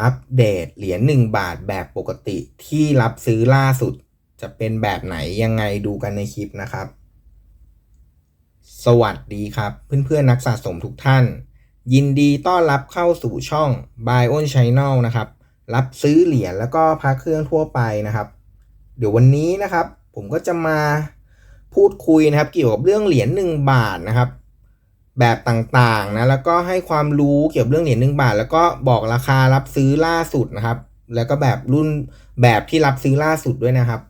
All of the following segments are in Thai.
อัปเดตเหรียญ1บาทแบบปกติที่รับซื้อล่าสุดจะเป็นแบบไหนยังไงดูกันในคลิปนะครับ สวัสดีครับ เพื่อนๆนักสะสมทุกท่าน ยินดีต้อนรับเข้าสู่ช่อง Buy on Channel นะครับ รับซื้อเหรียญแล้วก็พระเครื่องทั่วไปนะครับ เดี๋ยววันนี้นะครับ ผมก็จะมาพูดคุยนะครับ เกี่ยวกับเรื่องเหรียญ1บาทนะครับ แบบต่างๆนะแล้วก็ให้ความรู้เกี่ยวกับเรื่องเหรียญหนึ่งบาท แล้วก็บอกราคารับซื้อล่าสุดนะครับ แล้วก็แบบรุ่นแบบที่รับซื้อล่าสุดด้วยนะครับ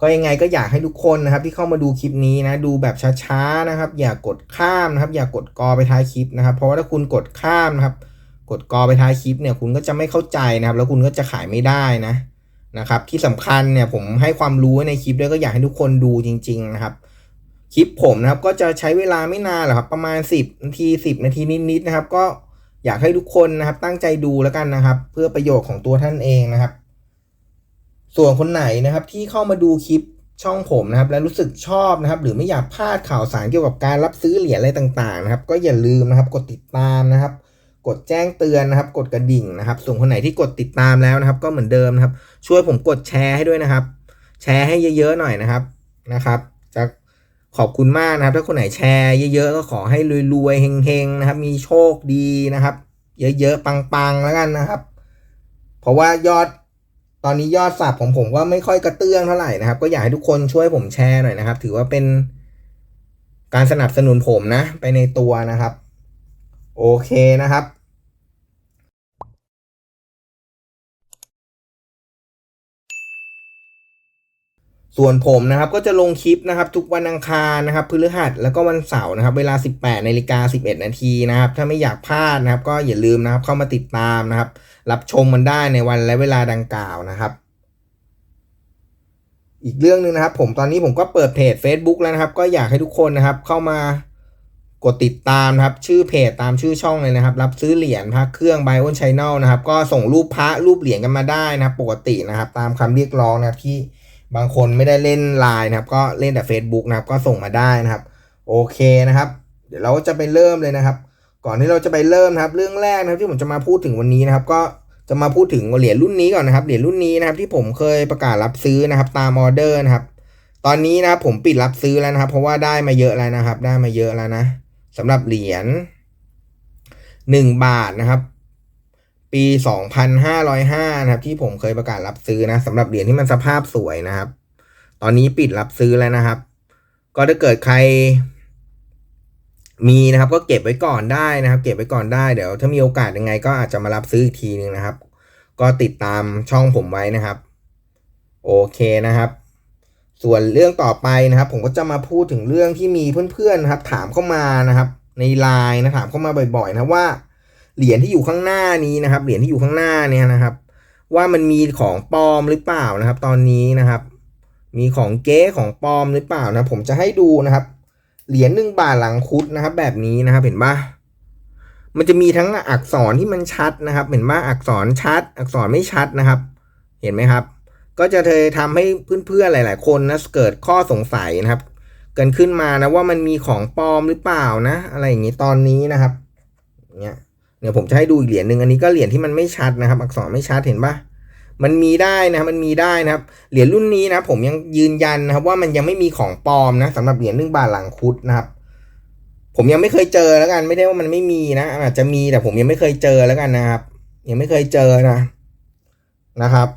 ก็ยังไงก็อยากให้ทุกคนนะครับ ที่เข้ามาดูคลิปนี้นะดูแบบช้าๆนะครับ อย่ากกดข้ามนะครับ อย่ากกดกอไปท้ายคลิปนะครับ เพราะว่าถ้าคุณกดข้ามนะครับ กดกอไปท้ายคลิปเนี่ยคุณก็จะไม่เข้าใจนะครับ แล้วคุณก็จะขายไม่ได้นะนะครับ ที่สำคัญเนี่ยผมให้ความรู้ในคลิปด้วยก็อยากให้ทุกคนดูจริง ๆ นะครับ คลิปผมนะครับก็จะใช้เวลาไม่นานหรอกครับประมาณ 10 นาที 10 นาทีนิดๆนะครับ ก็อยากให้ทุกคนนะครับตั้งใจดูแล้วกันนะครับ เพื่อประโยชน์ของตัวท่านเองนะครับ ส่วนคนไหนนะครับที่เข้ามาดูคลิปช่องผมนะครับ และรู้สึกชอบนะครับ หรือไม่อยากพลาดข่าวสารเกี่ยวกับการรับซื้อเหรียญอะไรต่างๆนะครับ ก็อย่าลืมนะครับกดติดตามนะครับ กดแจ้งเตือนนะครับ กดกระดิ่งนะครับ ส่วนคนไหนที่กดติดตามแล้วนะครับ ก็เหมือนเดิมนะครับ ช่วยผมกดแชร์ให้ด้วยนะครับ แชร์ให้เยอะๆหน่อยนะครับนะครับ ขอบคุณมากนะครับ ถ้าคนไหนแชร์เยอะๆ ก็ขอให้รวยๆเฮงๆนะครับ มีโชคดีนะครับ เยอะๆปังๆแล้วกันนะครับ เพราะว่ายอดตอนนี้ยอดสับของผมก็ไม่ค่อยกระเตื้องเท่าไหร่นะครับ ก็อยากให้ทุกคนช่วยผมแชร์หน่อยนะครับ ถือว่าเป็นการสนับสนุนผมนะ ไปในตัวนะครับ โอเคนะครับ ส่วนผมนะครับก็จะลงคลิปนะครับทุกวันอังคารนะครับพฤหัสแล้วก็วันเสาร์นะครับเวลา 18นาฬิกา11 นาทีนะครับถ้าไม่อยากพลาดนะครับก็อย่าลืมนะครับเข้ามาติดตามนะครับ รับชมมันได้ในวันและเวลาดังกล่าวนะครับอีกเรื่องหนึ่งนะครับ ผมตอนนี้ผมก็เปิดเพจ Facebook แล้วนะครับ ก็อยากให้ทุกคนนะครับ เข้ามากดติดตามนะครับ ชื่อเพจตามชื่อช่องเลยนะครับ รับซื้อเหรียญพระเครื่อง Buy on Channel นะครับ ก็ส่งรูปพระรูปเหรียญกันมาได้นะครับ ปกตินะครับ ตามคำเรียกร้องนะครับที่ บางคนไม่ได้เล่นไลน์นะครับ ก็เล่นแต่ Facebook นะครับ ก็ส่งมาได้นะครับ โอเคนะครับ เดี๋ยวเราจะไปเริ่มเลยนะครับ ก่อนที่เราจะไปเริ่มนะครับ เรื่องแรกนะครับที่ผมจะมาพูดถึงวันนี้นะครับ ก็จะมาพูดถึงเหรียญรุ่นนี้ก่อนนะครับ เหรียญรุ่นนี้นะครับ ที่ผมเคยประกาศรับซื้อนะครับ ตามออเดอร์นะครับ ตอนนี้นะครับผมปิดรับซื้อแล้วนะครับ เพราะว่าได้มาเยอะแล้วนะครับ ได้มาเยอะแล้วนะสำหรับเหรียญหนึ่งบาทนะครับ ปี 2505 นะครับ ที่ผมเคยประกาศรับซื้อนะสำหรับเหรียญที่มันสภาพสวยนะครับ ตอนนี้ปิดรับซื้อแล้วนะครับ ก็ถ้าเกิดใคร มีนะครับ ก็เก็บไว้ก่อนได้นะครับ เก็บไว้ก่อนได้เดี๋ยว ถ้ามีโอกาสยังไง ก็อาจจะมารับซื้ออีกทีนึงนะครับ ก็ติดตามช่องผมไว้นะครับ โอเคนะครับ ส่วนเรื่องต่อไปนะครับ ผมก็จะมาพูดถึงเรื่องที่มีเพื่อนๆนะครับ ถามเข้ามานะครับ ในไลน์นะถามเข้ามาบ่อยๆนะว่า เหรียญที่อยู่ข้างหน้านี้นะครับ เหรียญที่อยู่ข้างหน้าเนี่ยนะครับ ว่ามันมีของปลอมหรือเปล่านะครับ ตอนนี้นะครับ มีของเก๊ของปลอมหรือเปล่านะผมจะให้ดูนะครับ เหรียญหนึ่งบาทหลังคุดนะครับ แบบนี้นะครับ เห็นปะมันจะมีทั้งอักษรที่มันชัดนะครับ เห็นว่าอักษรชัด อักษรไม่ชัดนะครับ เห็นไหมครับ ก็จะเธอทำให้เพื่อนๆหลาย ๆ คนนะเกิดข้อสงสัยนะครับ เกันขึ้นมานะว่ามันมีของปลอมหรือเปล่านะ อะไรอย่างนี้ตอนนี้นะครับ เนี่ย เดี๋ยวผมจะให้ดูอีกเหรียญหนึ่งอันนี้ก็เหรียญที่มันไม่ชัดนะครับ อักษรไม่ชัดเห็นปะมันมีได้นะมันมีได้นะครับ เหรียญรุ่นนี้นะผมยังยืนยันนะครับ ว่ามันยังไม่มีของปลอมนะสำหรับเหรียญหนึ่งบาทหลังคุดนะครับ ผมยังไม่เคยเจอแล้วกัน ไม่ได้ว่ามันไม่มีนะ อาจจะมีแต่ผมยังไม่เคยเจอแล้วกันนะครับ ยังไม่เคยเจอนะนะครับ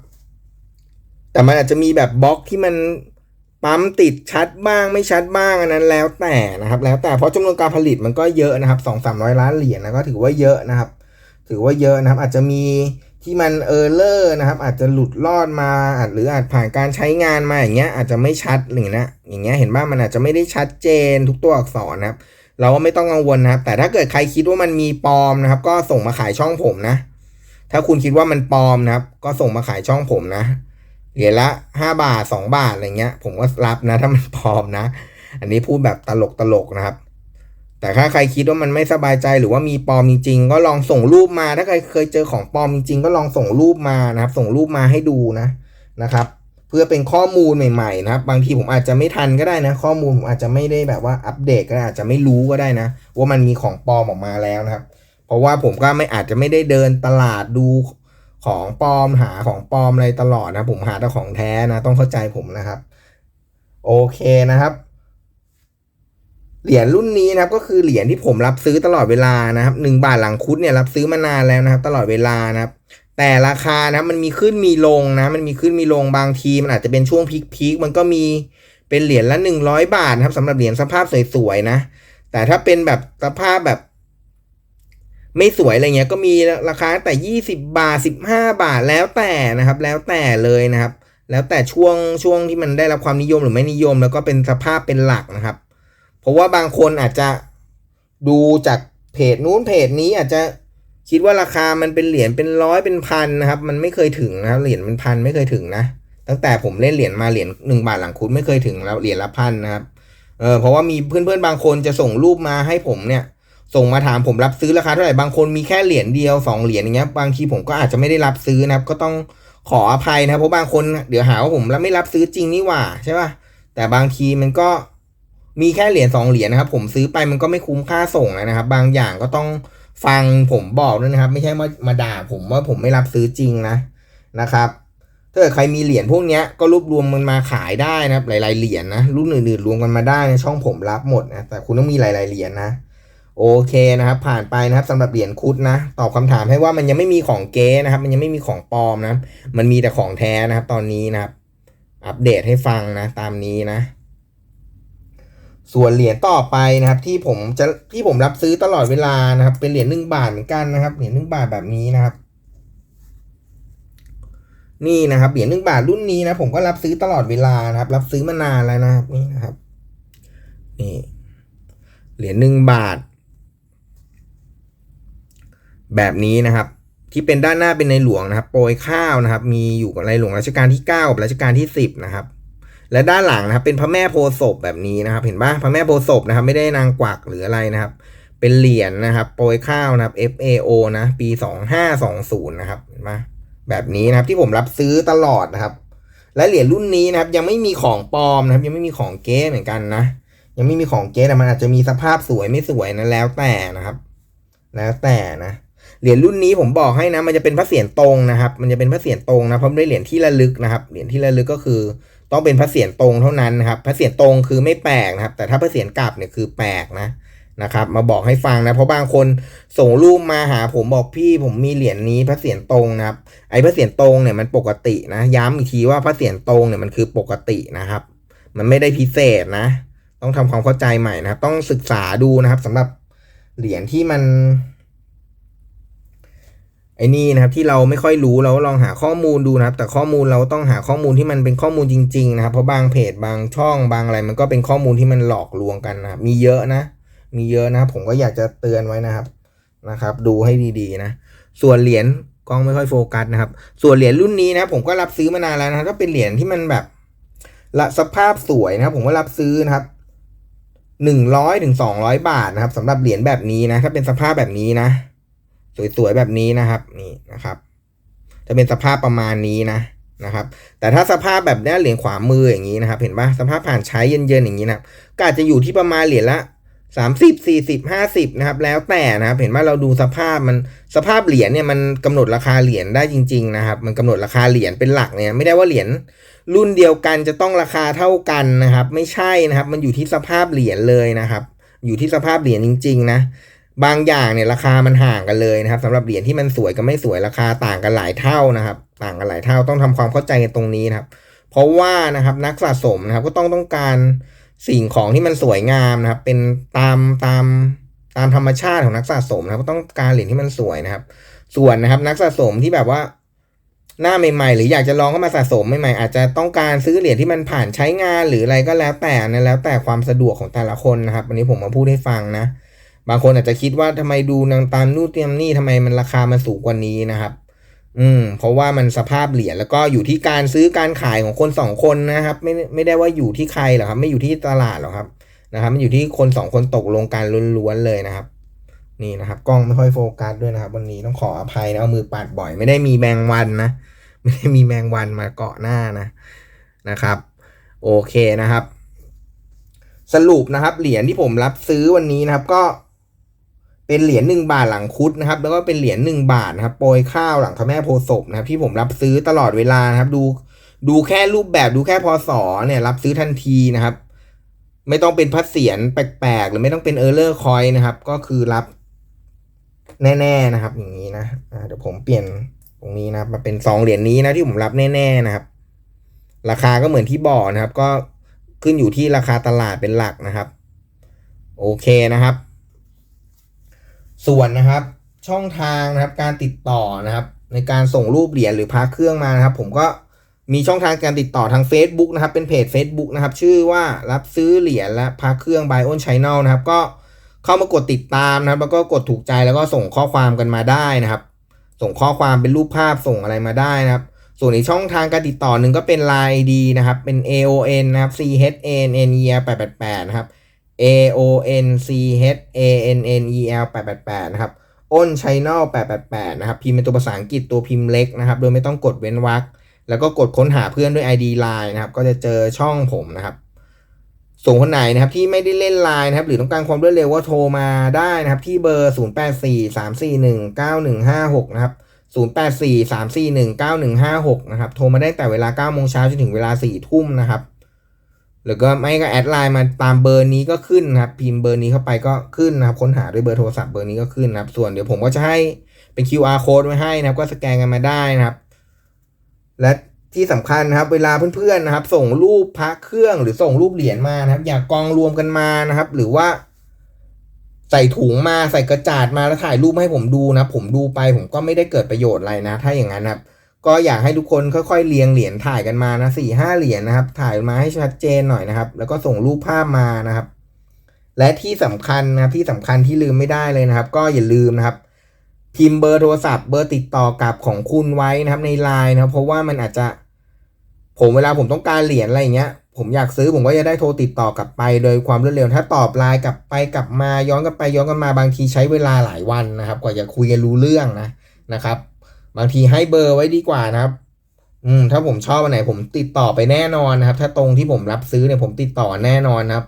แต่มันอาจจะมีแบบบล็อกที่มัน ปั๊มติดชัดบ้างไม่ชัดบ้างอันนั้นแล้วแต่นะครับ แล้วแต่เพราะจำนวนการผลิตมันก็เยอะนะครับสองสามร้อยล้านเหรียญนะก็ถือว่าเยอะนะครับ ถือว่าเยอะนะครับ อาจจะมีที่มันเออร์เลอร์นะครับ อาจจะหลุดรอดมาอาจหรืออาจผ่านการใช้งานมาอย่างเงี้ยอาจจะไม่ชัดหรือนะอย่างเงี้ยเห็นว่ามันอาจจะไม่ได้ชัดเจนทุกตัวอักษรนะครับ เราก็ไม่ต้องกังวลนะครับ แต่ถ้าเกิดใครคิดว่ามันมีปลอมนะครับ ก็ส่งมาขายช่องผมนะ ถ้าคุณคิดว่ามันปลอมนะครับ ก็ส่งมาขายช่องผมนะ เหรียญละห้าบาทสองบาทอะไรเงี้ย ผมก็รับนะ ถ้ามันปลอมนะ อันนี้พูดแบบตลกตลกนะครับ แต่ถ้าใครคิดว่ามันไม่สบายใจหรือว่ามีปลอมจริงๆก็ลองส่งรูปมา ถ้าใครเคยเจอของปลอมจริงๆก็ลองส่งรูปมานะครับ ส่งรูปมาให้ดูนะนะครับ เพื่อเป็นข้อมูลใหม่ๆนะครับ บางทีผมอาจจะไม่ทันก็ได้นะ ข้อมูลผมอาจจะไม่ได้แบบว่าอัปเดตก็ได้อาจจะไม่รู้ก็ได้นะ ว่ามันมีของปลอมออกมาแล้วนะครับ เพราะว่าผมก็ไม่อาจจะไม่ได้เดินตลาดดู ของปลอมหาของปลอมอะไรตลอดนะผมหาแต่ของแท้นะต้องเข้าใจผมนะครับ โอเคนะครับเหรียญรุ่นนี้นะครับก็คือเหรียญที่ผมรับซื้อตลอดเวลานะครับหนึ่งบาทหลังคุดเนี่ยรับซื้อมานานแล้วนะครับ ตลอดเวลานะครับ แต่ราคานะมันมีขึ้นมีลงนะ มันมีขึ้นมีลงบางที มันอาจจะเป็นช่วงพีคพีคมันก็มีเป็นเหรียญละหนึ่งร้อยบาทครับสำหรับเหรียญสภาพสวยๆนะ แต่ถ้าเป็นแบบสภาพแบบ ไม่สวยอะไรเงี้ยก็มีราคาแต่ยี่สิบาทสิบห้าบาทแล้วแต่นะครับ แล้วแต่เลยนะครับ แล้วแต่ช่วงช่วงที่มันได้รับความนิยมหรือไม่นิยม แล้วก็เป็นสภาพเป็นหลักนะครับ เพราะว่าบางคนอาจจะดูจากเพจนู้นเพจนี้อาจจะคิดว่าราคามันเป็นเหรียญเป็นร้อยเป็นพันนะครับ มันไม่เคยถึงนะครับเหรียญเป็นพันไม่เคยถึงนะตั้งแต่ผมเล่นเหรียญมาเหรียญหนึ่งบาทหลังคุดไม่เคยถึงแล้วเหรียญละพันนะครับเออเพราะว่ามีเพื่อนๆบางคนจะส่งรูปมาให้ผมเนี่ย ส่งมาถามผมรับซื้อราคาเท่าไหร่บางคนมีแค่เหรียญเดียวสองเหรียญอย่างเงี้ยบางทีผมก็อาจจะไม่ได้รับซื้อนะครับ ก็ต้องขออภัยนะครับเพราะบางคนเดี๋ยวหาว่าผมแล้วไม่รับซื้อจริงนี่หว่าใช่ป่ะแต่บางทีมันก็มีแค่เหรียญสองเหรียญนะครับ ผมซื้อไปมันก็ไม่คุ้มค่าส่งนะครับ บางอย่างก็ต้องฟังผมบอกด้วยนะครับ ไม่ใช่มามาด่าผมว่าผมไม่รับซื้อจริงนะนะครับถ้าเกิดใครมีเหรียญพวกนี้ก็รวบรวมมันมาขายได้นะครับ หลาย ๆเหรียญนะรุ่นอื่นๆรวมกันมาได้ในช่องผมรับหมดนะแต่คุณต้องมีหลาย ๆเหรียญนะ โอเคนะครับ ผ่านไปนะครับสำหรับเหรียญคุดนะตอบคำถามให้ว่ามันยังไม่มีของเก๊นะครับ มันยังไม่มีของปลอมนะ มันมีแต่ของแท้นะครับ ตอนนี้นะครับ อัปเดตให้ฟังนะตามนี้นะ ส่วนเหรียญต่อไปนะครับ ที่ผมจะที่ผมรับซื้อตลอดเวลานะครับ เป็นเหรียญหนึ่งบาทเหมือนกันนะครับเหรียญหนึ่งบาทแบบนี้นะครับ นี่นะครับเหรียญหนึ่งบาทรุ่นนี้นะผมก็รับซื้อตลอดเวลานะครับ รับซื้อมานานแล้วนะครับนี่นะครับ นี่เหรียญหนึ่งบาท แบบนี้นะครับ ที่เป็นด้านหน้าเป็นในหลวงนะครับ โปรยข้าวนะครับ มีอยู่กับในหลวงรัชกาลที่ 9กับรัชกาลที่ 10 นะครับ และด้านหลังนะครับเป็นพระแม่โพศพแบบนี้นะครับ เห็นปะพระแม่โพศพนะครับ ไม่ได้นางกวักหรืออะไรนะครับ เป็นเหรียญนะครับ โปรยข้าวนะครับ FAO นะปี 2520 นะครับเห็นปะแบบนี้นะครับที่ผมรับซื้อตลอดนะครับและเหรียญรุ่นนี้นะครับ ยังไม่มีของปลอมนะครับ ยังไม่มีของเก๊เหมือนกันนะยังไม่มีของเก๊แต่มันอาจจะมีสภาพสวยไม่สวยนะแล้วแต่นะครับ แล้วแต่นะ เหรียญรุ่นนี้ผมบอกให้นะ มันจะเป็นพระเศียรตรงนะครับ มันจะเป็นพระเศียรตรงนะเพราะไม่ได้เหรียญที่ระลึกนะครับ เหรียญที่ระลึกก็คือ ต้องเป็นพระเศียรตรงเท่านั้นนะครับ พระเศียรตรงคือไม่แปลกนะครับ แต่ถ้าพระเศียรกลับเนี่ยคือแปลกนะนะครับ มาบอกให้ฟังนะเพราะบางคนส่งรูปมาหาผมบอกพี่ผมมีเหรียญนี้พระเศียรตรงนะครับ ไอ้พระเศียรตรงเนี่ยมันปกตินะ ย้ำอีกทีว่าพระเศียรตรงเนี่ยมันคือปกตินะครับ มันไม่ได้พิเศษนะ ต้องทำความเข้าใจใหม่นะครับ ต้องศึกษาดูนะครับสำหรับเหรียญที่มัน ไอ้นี่นะครับที่เราไม่ค่อยรู้เราลองหาข้อมูลดูนะครับ แต่ข้อมูลเราต้องหาข้อมูลที่มันเป็นข้อมูลจริง ๆ นะครับ เพราะบางเพจบางช่องบางอะไร มันก็เป็นข้อมูลที่มันหลอกลวงกันนะครับ มีเยอะนะ มีเยอะนะครับ ผมก็อยากจะเตือนไว้นะครับนะครับ ดูให้ดีๆนะ ส่วนเหรียญกล้องไม่ค่อยโฟกัสนะครับ ส่วนเหรียญรุ่นนี้นะ ผมก็รับซื้อมานานแล้วนะครับก็เป็นเหรียญที่มันแบบละสภาพสวยนะครับ ผมก็รับซื้อนะครับหนึ่งร้อยถึงสองร้อยบาทนะครับสำหรับเหรียญแบบนี้นะถ้าเป็นสภาพแบบนี้นะ สวยๆแบบนี้นะครับนี่นะครับ จะเป็นสภาพประมาณนี้นะนะครับ แต่ถ้าสภาพแบบนี้เหรียญขวามืออย่างนี้นะครับ เห็นปะสภาพผ่านใช้เย็นๆอย่างนี้นะก็อาจจะอยู่ที่ประมาณเหรียญละสามสิบสี่สิบห้าสิบนะครับ แล้วแต่นะครับ เห็นว่าเราดูสภาพมันสภาพเหรียญเนี่ยมันกำหนดราคาเหรียญได้จริง ๆ นะครับ มันกำหนดราคาเหรียญเป็นหลักเนี่ยไม่ได้ว่าเหรียญรุ่นเดียวกันจะต้องราคาเท่ากันนะครับ ไม่ใช่นะครับ มันอยู่ที่สภาพเหรียญเลยนะครับ อยู่ที่สภาพเหรียญจริง ๆ นะ บางอย่างเนี่ยราคามันห่างกันเลยนะครับสำหรับเหรียญที่มันสวยกับไม่สวยราคาต่างกันหลายเท่านะครับ ต่างกันหลายเท่าต้องทำความเข้าใจกันตรงนี้นะครับ เพราะว่านะครับนักสะสมนะครับก็ต้องต้องการสิ่งของที่มันสวยงามนะครับ เป็นตามตามตามธรรมชาติของนักสะสมนะครับก็ต้องการเหรียญที่มันสวยนะครับ ส่วนนะครับนักสะสมที่แบบว่าหน้าใหม่ๆ หรืออยากจะลองเข้ามาสะสมใหม่ๆอาจจะต้องการซื้อเหรียญที่มันผ่านใช้งานหรืออะไรก็แล้วแต่นะแล้วแต่ความสะดวกของแต่ละคนนะครับวันนี้ผมมาพูดให้ฟังนะ บางคนอาจจะคิดว่าทำไมดูนางตามนู่นเตรียมนี่ทำไมมันราคามันสูงกว่านี้นะครับ อืม เพราะว่ามันสภาพเหรียญแล้วก็อยู่ที่การซื้อการขายของคนสองคนนะครับ ไม่ไม่ได้ว่าอยู่ที่ใครหรอกครับ ไม่อยู่ที่ตลาดหรอกครับนะครับ มันอยู่ที่คนสองคนตกลงกันล้วนๆเลยนะครับ นี่นะครับ กล้องไม่ค่อยโฟกัสด้วยนะครับ วันนี้ต้องขออภัยนะเอามือปาดบ่อย ไม่ได้มีแมงวันนะไม่ได้มีแมงวันมาเกาะหน้านะนะครับ โอเคนะครับ สรุปนะครับเหรียญที่ผมรับซื้อวันนี้นะครับ ก็ เป็นเหรียญหนึ่งบาทหลังคุดนะครับ แล้วก็เป็นเหรียญหนึ่งบาทนะครับ โปรยข้าวหลังพระแม่โพศพนะครับ ที่ผมรับซื้อตลอดเวลานะครับ ดูดูแค่รูปแบบดูแค่พศเนี่ย รับซื้อทันทีนะครับ ไม่ต้องเป็นพัดเสียนแปลกๆ หรือไม่ต้องเป็นเออร์เลอร์คอยนะครับ ก็คือรับแน่ๆนะครับ อย่างนี้นะเดี๋ยวผมเปลี่ยนตรงนี้นะครับ มาเป็นสองเหรียญนี้นะที่ผมรับแน่ๆนะครับ ราคาก็เหมือนที่บอกนะครับ ก็ขึ้นอยู่ที่ราคาตลาดเป็นหลักนะครับ โอเคนะครับ ส่วนนะครับช่องทางนะครับการติดต่อนะครับ ในการส่งรูปเหรียญหรือพาเครื่องมานะครับ ผมก็มีช่องทางการติดต่อทาง Facebook นะครับ เป็นเพจ Facebook นะครับ ชื่อว่ารับซื้อเหรียญและพาเครื่อง by on channel นะครับ ก็เข้ามากดติดตามนะครับ แล้วก็กดถูกใจแล้วก็ส่งข้อความกันมาได้นะครับ ส่งข้อความเป็นรูปภาพส่งอะไรมาได้นะครับ ส่วนในช่องทางการติดต่อหนึ่งก็เป็น Line ID นะครับ เป็น AON นะครับ C H A N N E L 888นะครับ A O N C H A N N E L 888นะครับอ้น Channel 888นะครับพิมพ์เป็นตัวภาษาอังกฤษตัวพิมพ์เล็กนะครับ โดยไม่ต้องกดเว้นวรรคแล้วก็กดค้นหาเพื่อนด้วย ID Line นะครับ ก็จะเจอช่องผมนะครับ ส่วนคนไหนนะครับที่ไม่ได้เล่นไลน์นะครับ หรือต้องการความรวดเร็วก็โทรมาได้นะครับ ที่เบอร์ 0843419156 นะครับ 0843419156 นะครับ โทรมาได้แต่เวลา9โมงเช้าจนถึงเวลา4ทุ่มนะครับ หรือก็ไม่ก็แอดไลน์มาตามเบอร์นี้ก็ขึ้นนะครับ พิมพ์เบอร์นี้เข้าไปก็ขึ้นนะครับ ค้นหาด้วยเบอร์โทรศัพท์เบอร์นี้ก็ขึ้นนะครับ ส่วนเดี๋ยวผมก็จะให้เป็น QR code ไว้ให้นะครับ ก็สแกนกันมาได้นะครับ และที่สำคัญนะครับ เวลาเพื่อนๆนะครับ ส่งรูปพระเครื่องหรือส่งรูปเหรียญมานะครับ อย่ากองรวมกันมานะครับ หรือว่า ใส่ถุงมาใส่กระจาดมาแล้วถ่ายรูปให้ผมดูนะ ผมดูไป ผมก็ไม่ได้เกิดประโยชน์อะไรนะ ถ้าอย่างนั้นนะครับ ก็อยากให้ทุกคนค่อยๆเรียงเหรียญถ่ายกันมานะสี่ห้าเหรียญนะครับ ถ่ายมาให้ชัดเจนหน่อยนะครับ แล้วก็ส่งรูปภาพมานะครับ และที่สำคัญนะครับที่สำคัญที่ลืมไม่ได้เลยนะครับ ก็อย่าลืมนะครับ พิมพ์เบอร์โทรศัพท์เบอร์ติดต่อกับของคุณไว้นะครับ ในไลน์นะครับ เพราะว่ามันอาจจะ ผมเวลาผมต้องการเหรียญอะไรเงี้ยผมอยากซื้อผมก็จะได้โทรติดต่อกลับไป โดยความรวดเร็วถ้าตอบไลน์กลับไปกลับมาย้อนกลับไปย้อนกลับมาบางทีใช้เวลาหลายวันนะครับ กว่าจะคุยกันรู้เรื่องนะนะครับ บางทีให้เบอร์ไว้ดีกว่านะครับ อืมถ้าผมชอบอันไหนผมติดต่อไปแน่นอนนะครับ ถ้าตรงที่ผมรับซื้อเนี่ยผมติดต่อแน่นอนนะครับ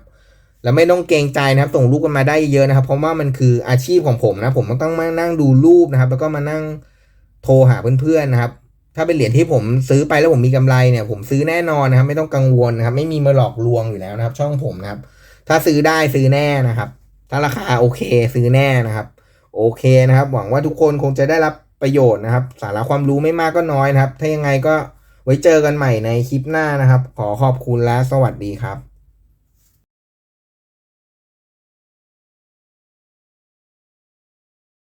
แล้วไม่ต้องเกรงใจนะครับ ส่งรูปกันมาได้เยอะนะครับ เพราะว่ามันคืออาชีพของผมนะ ผมต้องมานั่งดูรูปนะครับ แล้วก็มานั่งโทรหาเพื่อนๆนะครับ ถ้าเป็นเหรียญที่ผมซื้อไปแล้วผมมีกำไรเนี่ย ผมซื้อแน่นอนนะครับ ไม่ต้องกังวลนะครับ ไม่มีมาหลอกลวงอยู่แล้วนะครับ ช่องผมนะครับ ถ้าซื้อได้ซื้อแน่นะครับ ถ้าราคาโอเค ซื้อแน่นะครับ โอเคนะครับ หวังว่าทุกคนคงจะได้รับ ประโยชน์นะครับ สาระความรู้ไม่มากก็น้อยนะครับ ถ้ายังไงก็ไว้เจอกันใหม่ในคลิปหน้านะครับ ขอขอบคุณและสวัสดีครับ